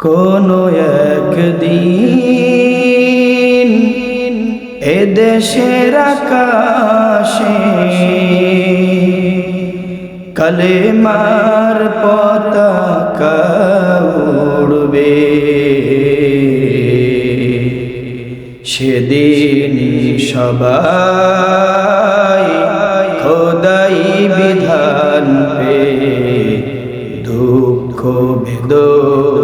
কোনো একদিন এদেশের আকাশে কলেমার পতাকা উড়বে। সেদিন সবাই খোদাই বিধান পে দুঃখ বেদনা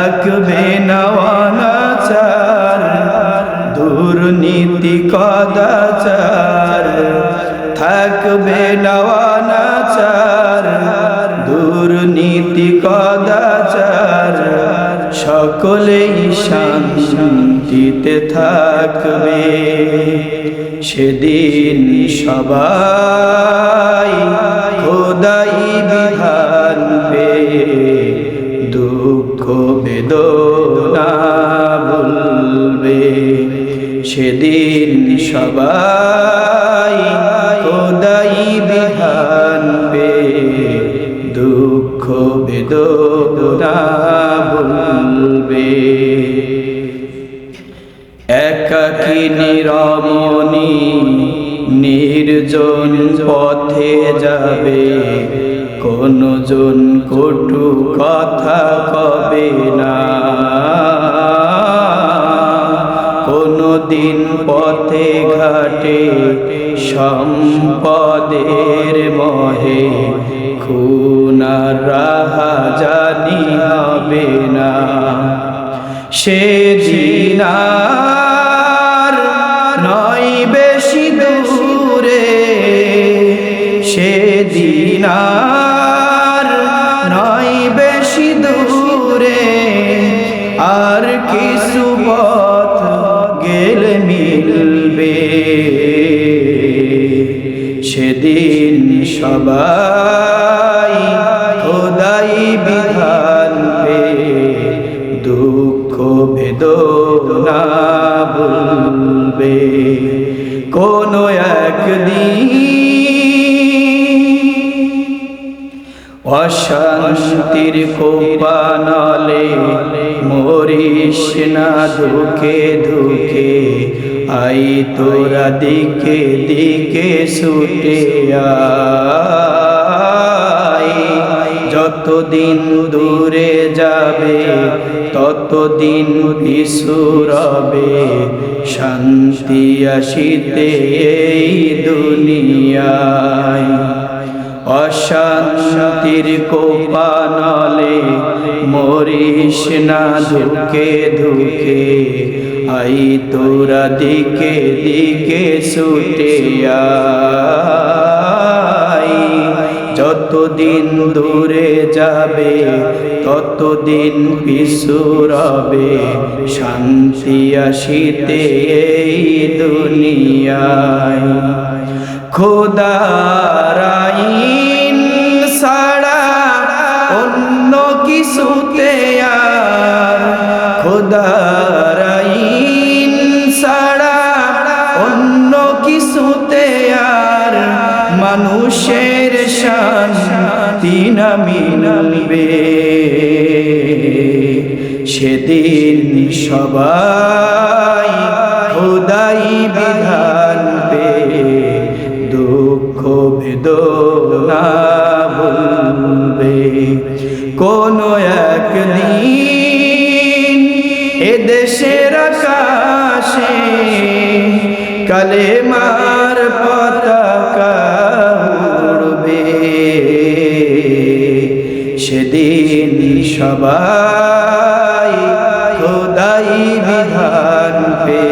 থাকবে না অনাচার দুর্নীতি কদাচার। থাকবে না দুর্নীতি কদাচার। সকলেই শান্তিতে থাকবে। সেদিন সবাই খোদাই বিধান পে দুঃখ বেদনা বলবে। সেদিন সবাই খোদাই বিধান পে দুঃখ বেদনা বলবে। একাকি নিরমণি, নির্জন পথে যাবে? কোন জন কটু কথা কবে না? দিন পথে ঘাটে সম্পদের মহে খুনার রাহা জানি হবে না। সে জিনার নয় বেশি দূরে সে দিনার আর কিছু পথ গেলে মিলবে। সেদিন সবাই খোদাই বিধান দুঃখ বেদনা বলবে। কোন একদিন অশান্তির কোপানলে মরিস না ধুকে ধুকে আই তোরা দিকে দিকে ছুটে আয়। যতদিন দূরে যাবে, ততদিন পিছু রবে, শান্তি আসিতে এই দুনিয়ায়। অশান্তির কোপানলে মরিস না ধুকে ধুকে, আই তোরা দিকে দিকে ছুটে যতদিন দূরে যাবে, ততদিন পিছু রবে, শান্তি আসিতে এই দুনিয়ায়। খোদারাইন কিছুতে আর খোদারাইন সাড়া অন্য কিছুতে আর মানুষের শান্তি না মিলবে সেদিন সবাই খোদাই বিধান দুঃখ বেদনা এদেশের দেশের আকাশে কালেমার পতাকা উড়বে। সেদিন সবাই খোদাই বিধান পে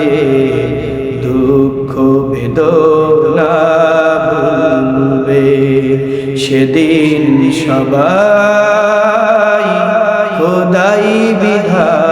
দুঃখ, বেদনা সেদিন সবাই খোদাই বিধান